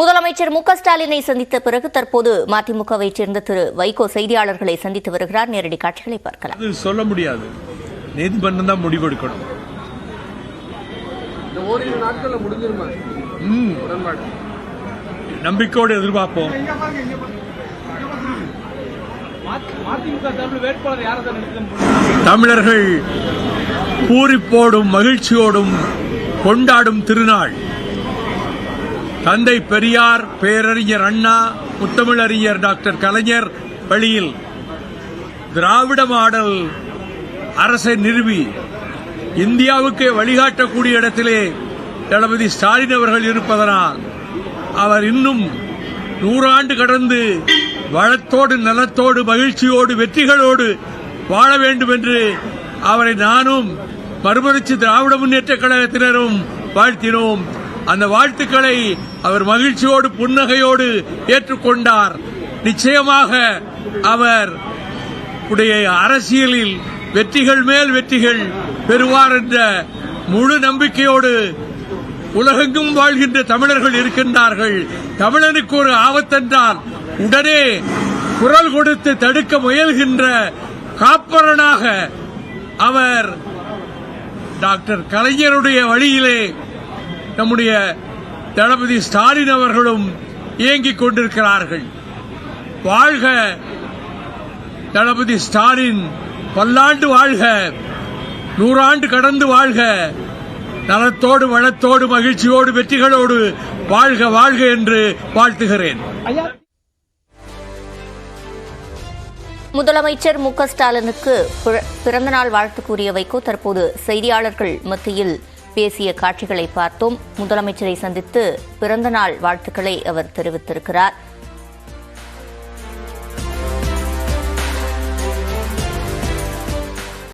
முதலமைச்சர் மு க ஸ்டாலினை சந்தித்த பிறகு தற்போது மதிமுகவை சேர்ந்த திரு வைகோ செய்தியாளர்களை சந்தித்து வருகிறார். நேரடி காட்சிகளை பார்க்கலாம். சொல்ல முடியாது. நீதிமன்றம் தான் முடிவெடுக்கணும் இந்த ஓரிரு நாட்கள்ல முடிஞ்சிருமா? ம், உடன்பாடு. நம்பிக்கையோடு எதிர்பார்ப்போம். தமிழர்கள் பூரிப்போடும் மகிழ்ச்சியோடும் கொண்டாடும் திருநாள். தந்தை பெரியார் பேரறிஞர் அண்ணா முத்தமிழறிஞர் டாக்டர் கலைஞர் வழியில் திராவிட மாடல் அரசை நிறுவி இந்தியாவுக்கு வழிகாட்டக்கூடிய இடத்திலே தளபதி ஸ்டாலின் அவர்கள் இருப்பதனால் அவர் இன்னும் நூறாண்டு கடந்து வளத்தோடு நலத்தோடு மகிழ்ச்சியோடு வெற்றிகளோடு வாழ வேண்டும் என்று அவரை நானும் மறுமலர்ச்சி திராவிட முன்னேற்ற கழகத்தினரும் வாழ்த்தினோம். அந்த வாழ்த்துக்களை அவர் மகிழ்ச்சியோடு புன்னகையோடு ஏற்றுக்கொண்டார். நிச்சயமாக அவர் உடைய அரசியலில் வெற்றிகள் மேல் வெற்றிகள் பெறுவார் என்ற முழு நம்பிக்கையோடு உலகெங்கும் வாழ்கின்ற தமிழர்கள் இருக்கின்றார்கள். தமிழனுக்கு ஒரு ஆபத்தென்றால் உடனே குரல் கொடுத்து தடுக்க முயல்கின்ற காப்பரனாக அவர் டாக்டர் கலைஞருடைய வழியிலே நம்முடைய தளபதி ஸ்டாலின் அவர்களும் இயங்கிக் கொண்டிருக்கிறார்கள். வாழ்க தளபதி ஸ்டாலின். பல்லாண்டு வாழ்க. நூறாண்டு கடந்து வாழ்க. நலத்தோடு வளத்தோடு மகிழ்ச்சியோடு வெற்றிகளோடு வாழ்க வாழ்க என்று வாழ்த்துகிறேன். முதலமைச்சர் மு க ஸ்டாலினுக்கு பிற- பிறந்தநாள் வாழ்த்து கூறிய வைகோ தற்போது செய்தியாளர்கள் மத்தியில் பேசிய காட்சிகளை பார்த்தோம். முதலமைச்சரை சந்தித்து பிறந்தநாள் வாழ்த்துக்களை அவர் தெரிவித்திருக்கிறார்.